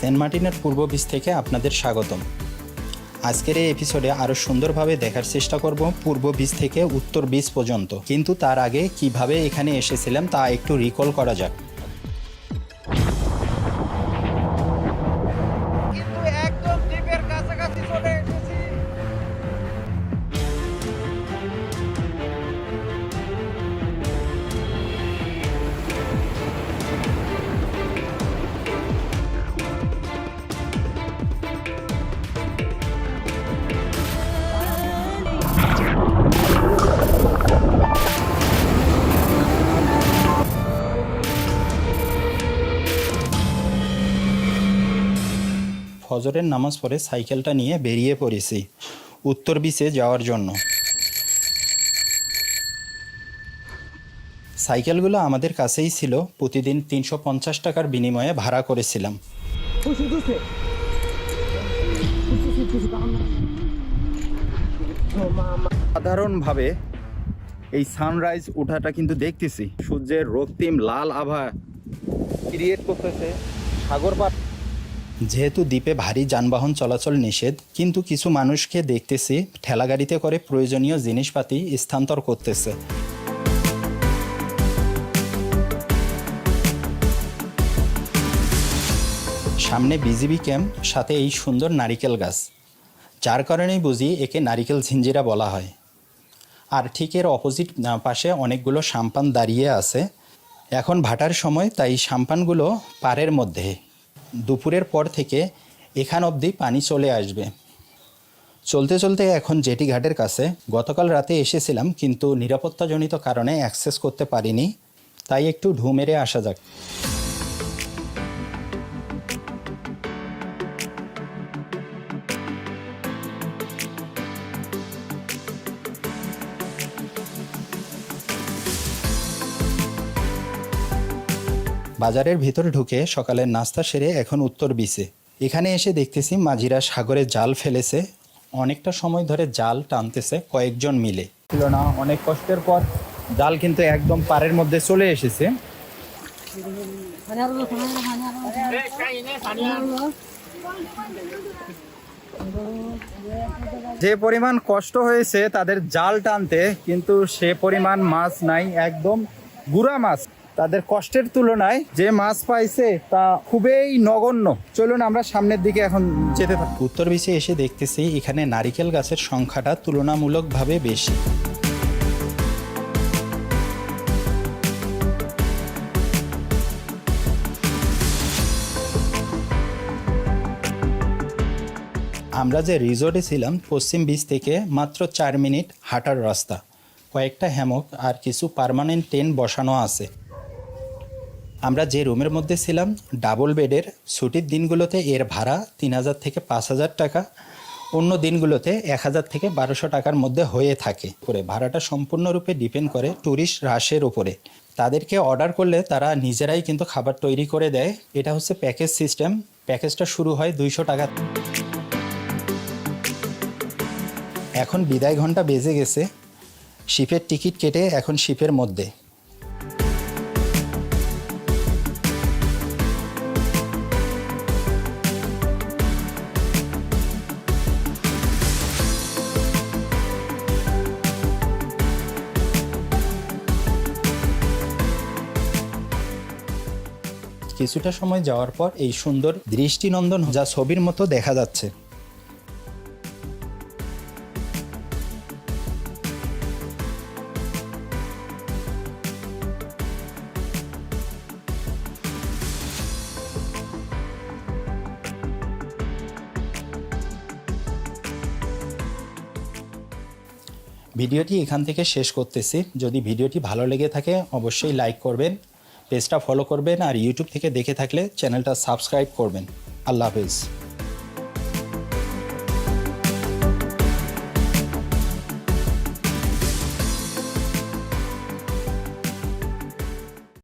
Saint মার্টিনের পূর্ব বীজ থেকে আপনাদের স্বাগতম। আজকের এই এপিসোডে আরও সুন্দরভাবে দেখার চেষ্টা করব পূর্ব বীজ থেকে উত্তর বীজ পর্যন্ত। কিন্তু তার আগে কীভাবে এখানে এসেছিলাম তা একটু রিকল করা যাক। ফজরের নামাজ পড়ে সাইকেলটা নিয়ে বেরিয়ে পড়েছি। উত্তর বিচে যাওয়ার জন্য। সাইকেলগুলো আমাদের কাছেই ছিল। প্রতিদিন তিনশো পঞ্চাশ টাকার বিনিময়ে ভাড়া করেছিলাম। সাধারণভাবে এই সানরাইজ ওঠাটা কিন্তু দেখতেছি। সূর্যের রক্তিম লাল আভা ক্রিয়েট করতেছে সাগর পার যেহেতু দ্বীপে ভারী যানবাহন চলাচল নিষেধ, কিন্তু কিছু মানুষকে দেখতেছি ঠেলাগাড়িতে করে প্রয়োজনীয় জিনিসপাতি স্থানান্তর করতেছে। সামনে বিজিবি ক্যাম্প, সাথে এই সুন্দর নারিকেল গাছ। যার কারণেই বুঝি একে নারিকেল ঝিঞ্জিরা বলা হয়। আর ঠিক এর অপোজিট পাশে অনেকগুলো সাম্পান দাঁড়িয়ে আছে। এখন ভাটার সময়, তাই সাম্পানগুলো পাড়ের মধ্যে। দুপুরের পর থেকে এখান অবধি পানি চলে আসবে। চলতে চলতে এখন জেটি ঘাটের কাছে গতকাল রাতে এসেছিলাম, কিন্তু নিরাপত্তাজনিত কারণে অ্যাক্সেস করতে পারিনি, তাই একটু ঢু মেরে আসা যাক। বাজারের ভিতরে ঢুকে সকালের নাস্তা সেরে এখন উত্তর বিচে। এখানে এসে দেখতেছি মাঝিরা সাগরে জাল ফেলেছে। অনেকটা সময় ধরে জাল টানতেছে কয়েকজন মিলে। ছিল না, অনেক কষ্টের পর জাল কিন্তু একদম পাড়ের মধ্যে চলে এসেছে। যে পরিমাণ কষ্ট হয়েছে তাদের জাল টানতে, কিন্তু সে পরিমাণ মাছ নাই, একদম গুড়া মাছ। তাদের কষ্টের তুলনায় যে মাছ পাইছে তা খুবই নগণ্য। চলুন আমরা সামনের দিকে এখন যেতে থাকি। উত্তর বিচে এসে দেখতেছি এখানে নারিকেল গাছের সংখ্যাটা তুলনামূলকভাবে বেশি। আমরা যে রিসোর্টে ছিলাম, পশ্চিম বিচ থেকে মাত্র চার মিনিট হাঁটার রাস্তা। কয়েকটা হ্যামক আর কিছু পার্মানেন্ট টেন্ট বসানো আছে। আমরা যে রুমের মধ্যে ছিলাম ডাবল বেডের ছুটির দিনগুলোতে এর ভাড়া তিন হাজার থেকে পাঁচ হাজার টাকা। অন্য দিনগুলোতে এক হাজার থেকে বারোশো টাকার মধ্যে হয়ে থাকে। করে ভাড়াটা সম্পূর্ণরূপে ডিপেন্ড করে ট্যুরিস্ট হ্রাসের উপরে। তাদেরকে অর্ডার করলে তারা নিজেরাই কিন্তু খাবার তৈরি করে দেয়। এটা হচ্ছে প্যাকেজ সিস্টেম প্যাকেজটা শুরু হয় দুইশো টাকা। এখন বিদায় ঘণ্টা বেজে গেছে। শিপের টিকিট কেটে এখন শিপের মধ্যে। কিছুটা সময় যাওয়ার পর এই সুন্দর দৃষ্টিনন্দন যা ছবির মতো দেখা যাচ্ছে। ভিডিওটি এখান থেকে শেষ করতেছি। যদি ভিডিওটি ভালো লেগে থাকে, অবশ্যই লাইক করবেন। পেজটা ফলো করবেন আর ইউটিউব থেকে দেখে থাকলে চ্যানেলটা সাবস্ক্রাইব করবেন। আল্লাহ হাফেজ।